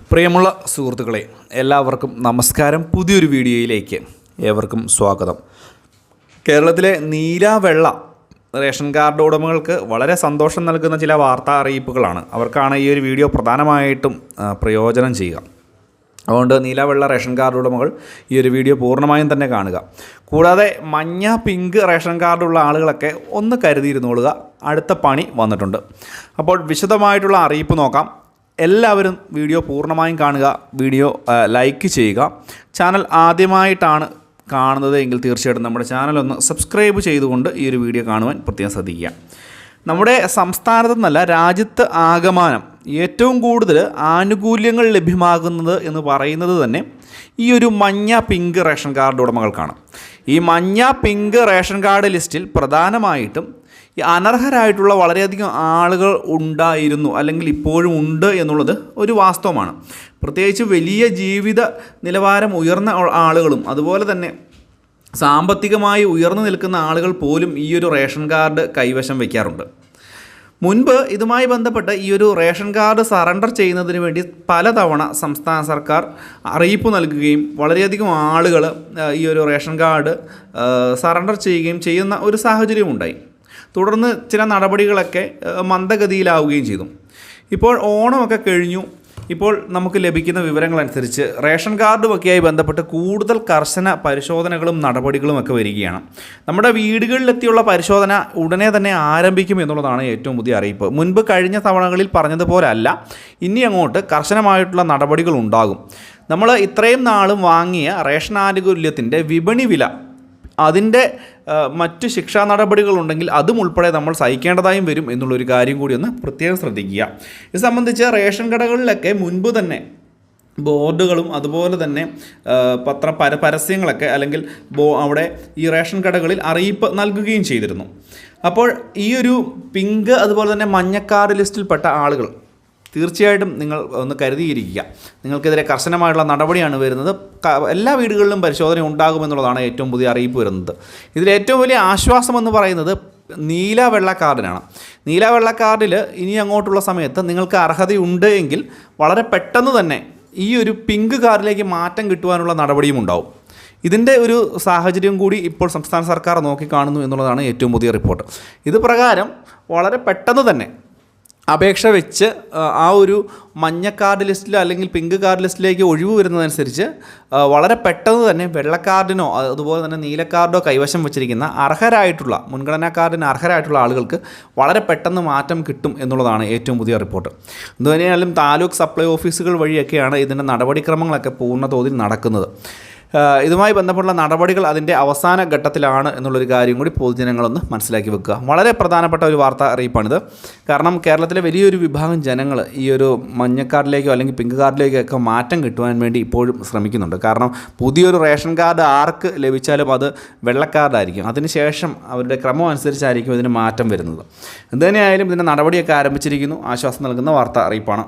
പ്രിയമുള്ള സുഹൃത്തുക്കളെ എല്ലാവർക്കും നമസ്കാരം. പുതിയൊരു വീഡിയോയിലേക്ക് ഏവർക്കും സ്വാഗതം. കേരളത്തിലെ നീല വെള്ള റേഷൻ കാർഡ് ഉടമകൾക്ക് വളരെ സന്തോഷം നൽകുന്ന ചില വാർത്താ അറിയിപ്പുകളാണ്. അവർക്കാണ് ഈ ഒരു വീഡിയോ പ്രധാനമായിട്ടും പ്രയോജനം ചെയ്യുക. അതുകൊണ്ട് നീല വെള്ള റേഷൻ കാർഡ് ഉടമകൾ ഈ ഒരു വീഡിയോ പൂർണമായും തന്നെ കാണുക. കൂടാതെ മഞ്ഞ പിങ്ക് റേഷൻ കാർഡുള്ള ആളുകളൊക്കെ ഒന്ന് കരുതിയിരുന്നോളുക. അടുത്ത പണി വന്നിട്ടുണ്ട്. അപ്പോൾ വിശദമായിട്ടുള്ള അറിയിപ്പ് നോക്കാം. എല്ലാവരും വീഡിയോ പൂർണമായും കാണുക വീഡിയോ ലൈക്ക് ചെയ്യുക. ചാനൽ ആദ്യമായിട്ടാണ് കാണുന്നത് എങ്കിൽ തീർച്ചയായിട്ടും നമ്മുടെ ചാനൽ ഒന്ന് സബ്സ്ക്രൈബ് ചെയ്തുകൊണ്ട് ഈ ഒരു വീഡിയോ കാണുവാൻ പ്രത്യേകം ശ്രദ്ധിക്കുക. നമ്മുടെ സംസ്ഥാനത്തു നിന്നല്ല രാജ്യത്ത് ആകമാനം ഏറ്റവും കൂടുതൽ ആനുകൂല്യങ്ങൾ ലഭ്യമാകുന്നത് എന്ന് പറയുന്നത് തന്നെ ഈ ഒരു മഞ്ഞ പിങ്ക് റേഷൻ കാർഡ് ഉടമകൾക്കാണ്. ഈ മഞ്ഞ പിങ്ക് റേഷൻ കാർഡ് ലിസ്റ്റിൽ പ്രധാനമായിട്ടും ഈ അനർഹരായിട്ടുള്ള വളരെയധികം ആളുകൾ ഉണ്ടായിരുന്നു അല്ലെങ്കിൽ ഇപ്പോഴും ഉണ്ട് എന്നുള്ളത് ഒരു വാസ്തവമാണ്. പ്രത്യേകിച്ച് വലിയ ജീവിത നിലവാരം ഉയർന്ന ആളുകളും അതുപോലെ തന്നെ സാമ്പത്തികമായി ഉയർന്നു നിൽക്കുന്ന ആളുകൾ പോലും ഈ ഒരു റേഷൻ കാർഡ് കൈവശം വയ്ക്കാറുണ്ട്. മുൻപ് ഇതുമായി ബന്ധപ്പെട്ട് ഈ ഒരു റേഷൻ കാർഡ് സറണ്ടർ ചെയ്യുന്നതിന് വേണ്ടി പലതവണ സംസ്ഥാന സർക്കാർ അറിയിപ്പ് നൽകുകയും വളരെയധികം ആളുകൾ ഈ ഒരു റേഷൻ കാർഡ് സറണ്ടർ ചെയ്യുകയും ചെയ്യുന്ന ഒരു സാഹചര്യം ഉണ്ടായി. തുടർന്ന് ചില നടപടികളൊക്കെ മന്ദഗതിയിലാവുകയും ചെയ്തു. ഇപ്പോൾ ഓണമൊക്കെ കഴിഞ്ഞു. ഇപ്പോൾ നമുക്ക് ലഭിക്കുന്ന വിവരങ്ങളനുസരിച്ച് റേഷൻ കാർഡുമൊക്കെയായി ബന്ധപ്പെട്ട് കൂടുതൽ കർശന പരിശോധനകളും നടപടികളും ഒക്കെ വരികയാണ്. നമ്മുടെ വീടുകളിലെത്തിയുള്ള പരിശോധന ഉടനെ തന്നെ ആരംഭിക്കും എന്നുള്ളതാണ് ഏറ്റവും പുതിയ അറിയിപ്പ്. മുൻപ് കഴിഞ്ഞ തവണകളിൽ പറഞ്ഞതുപോലല്ല. ഇനി അങ്ങോട്ട് കർശനമായിട്ടുള്ള നടപടികൾ ഉണ്ടാകും. നമ്മൾ ഇത്രയും നാളും വാങ്ങിയ റേഷൻ ആനുകൂല്യത്തിന്റെ വിപണി വില അതിന്റെ മറ്റ് ശിക്ഷാ നടപടികളുണ്ടെങ്കിൽ അതും ഉൾപ്പെടെ നമ്മൾ സഹിക്കേണ്ടതായും വരും എന്നുള്ളൊരു കാര്യം കൂടി ഒന്ന് പ്രത്യേകം ശ്രദ്ധിക്കുക. ഇത് സംബന്ധിച്ച് റേഷൻ കടകളിലൊക്കെ മുൻപ് തന്നെ ബോർഡുകളും അതുപോലെ തന്നെ പത്ര പര പരസ്യങ്ങളൊക്കെ അല്ലെങ്കിൽ ബോ അവിടെ ഈ റേഷൻ കടകളിൽ അറിയിപ്പ് നൽകുകയും ചെയ്തിരുന്നു. അപ്പോൾ ഈ ഒരു പിങ്ക് അതുപോലെ തന്നെ മഞ്ഞക്കാർഡ് ലിസ്റ്റിൽപ്പെട്ട ആളുകൾ തീർച്ചയായിട്ടും നിങ്ങൾ ഒന്ന് കരുതിയിരിക്കുക. നിങ്ങൾക്കെതിരെ കർശനമായുള്ള നടപടിയാണ് വരുന്നത്. എല്ലാ വീടുകളിലും പരിശോധന ഉണ്ടാകുമെന്നുള്ളതാണ് ഏറ്റവും പുതിയ അറിയിപ്പ് വരുന്നത്. ഇതിൽ ഏറ്റവും വലിയ ആശ്വാസം എന്ന് പറയുന്നത് നീല വെള്ള കാർഡിനാണ് നീല വെള്ള കാർഡിൽ ഇനി അങ്ങോട്ടുള്ള സമയത്ത് നിങ്ങൾക്ക് അർഹതയുണ്ട് എങ്കിൽ വളരെ പെട്ടെന്ന് തന്നെ ഈ ഒരു പിങ്ക് കാർഡിലേക്ക് മാറ്റം കിട്ടുവാനുള്ള നടപടിയും ഉണ്ടാവും. ഇതിന്റെ ഒരു സാഹചര്യം കൂടി ഇപ്പോൾ സംസ്ഥാന സർക്കാർ നോക്കിക്കാണുന്നു എന്നുള്ളതാണ് ഏറ്റവും പുതിയ റിപ്പോർട്ട്. ഇത് പ്രകാരം വളരെ പെട്ടെന്ന് തന്നെ അപേക്ഷ വെച്ച് ആ, ഒരു മഞ്ഞ കാർഡ് ലിസ്റ്റിലോ അല്ലെങ്കിൽ പിങ്ക് കാർഡ് ലിസ്റ്റിലേക്ക് ഒഴിവ് വരുന്നതനുസരിച്ച് വളരെ പെട്ടെന്ന് തന്നെ വെള്ള കാർഡിനോ അതുപോലെ തന്നെ നീല കാർഡോ കൈവശം വെച്ചിരിക്കുന്ന അർഹരായിട്ടുള്ള മുൻഗണനാ കാർഡിന് അർഹരായിട്ടുള്ള ആളുകൾക്ക് വളരെ പെട്ടെന്ന് മാറ്റം കിട്ടും എന്നുള്ളതാണ് ഏറ്റവും പുതിയ റിപ്പോർട്ട്. എന്തുതന്നെയാലും താലൂക്ക് സപ്ലൈ ഓഫീസുകൾ വഴിയൊക്കെയാണ് ഇതിന്റെ നടപടിക്രമങ്ങളൊക്കെ പൂർണ തോതിൽ നടക്കുന്നത്. ഇതുമായി ബന്ധപ്പെട്ട നടപടികൾ അതിന്റെ അവസാന ഘട്ടത്തിലാണ് എന്നുള്ളൊരു കാര്യം കൂടി പൊതുജനങ്ങളൊന്ന് മനസ്സിലാക്കി വെക്കുക. വളരെ പ്രധാനപ്പെട്ട ഒരു വാർത്ത അറിയിപ്പാണിത്. കാരണം കേരളത്തിലെ വലിയൊരു വിഭാഗം ജനങ്ങൾ ഈ ഒരു മഞ്ഞ കാർഡിലേക്കോ അല്ലെങ്കിൽ പിങ്ക് കാർഡിലേക്കോ ഒക്കെ മാറ്റം കിട്ടുവാൻ വേണ്ടി ഇപ്പോഴും ശ്രമിക്കുന്നുണ്ട്. കാരണം പുതിയൊരു റേഷൻ കാർഡ് ആർക്ക് ലഭിച്ചാലും അത് വെള്ളക്കാർഡായിരിക്കും. അതിനുശേഷം അവരുടെ ക്രമം അനുസരിച്ചായിരിക്കും ഇതിന് മാറ്റം വരുന്നത്. എന്തുതന്നെയായാലും ഇതിന്റെ നടപടിയൊക്കെ ആരംഭിച്ചിരിക്കുന്നു. ആശ്വാസം നൽകുന്ന വാർത്ത അറിയിപ്പാണ്.